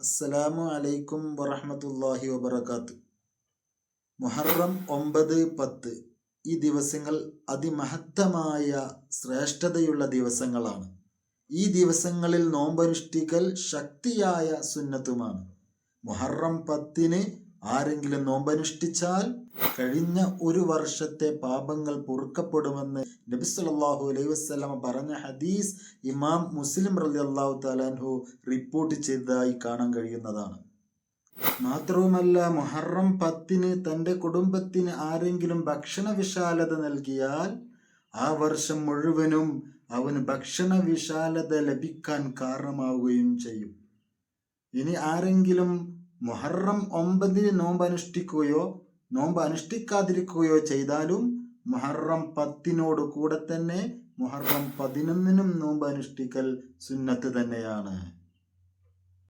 അസ്സലാമു അലൈക്കും വറഹമത്തല്ലാഹി വബർക്കാത്ത് മുഹറം ഒമ്പത് പത്ത്. ഈ ദിവസങ്ങൾ അതിമഹത്തമായ ശ്രേഷ്ഠതയുള്ള ദിവസങ്ങളാണ്. ഈ ദിവസങ്ങളിൽ നോമ്പനുഷ്ഠിക്കൽ ശക്തിയായ സുന്നത്തുമാണ്. മുഹറം പത്തിന് ആരെങ്കിലും നോമ്പനുഷ്ഠിച്ചാൽ കഴിഞ്ഞ ഒരു വർഷത്തെ പാപങ്ങൾ പൊറുക്കപ്പെടുമെന്ന് നബി സല്ലല്ലാഹു അലൈഹി വസല്ലമ പറഞ്ഞ ഹദീസ് ഇമാം മുസ്ലിം റലി അള്ളാഹു തലാൻഹു റിപ്പോർട്ട് ചെയ്തതായി കാണാൻ കഴിയുന്നതാണ്. മാത്രവുമല്ല മുഹറം പത്തിന് തന്റെ കുടുംബത്തിന് ആരെങ്കിലും ഭക്ഷണ വിശാലത നൽകിയാൽ ആ വർഷം മുഴുവനും അവന് ഭക്ഷണ വിശാലത ലഭിക്കാൻ കാരണമാവുകയും ചെയ്യും. ഇനി ആരെങ്കിലും മുഹറം ഒമ്പതിന് നോമ്പ് അനുഷ്ഠിക്കുകയോ നോമ്പ് അനുഷ്ഠിക്കാതിരിക്കുകയോ ചെയ്താലും മുഹറം പത്തിനോട് കൂടെ തന്നെ മുഹറം പതിനൊന്നിനും നോമ്പ് അനുഷ്ഠിക്കൽ സുന്നത്ത് തന്നെയാണ്.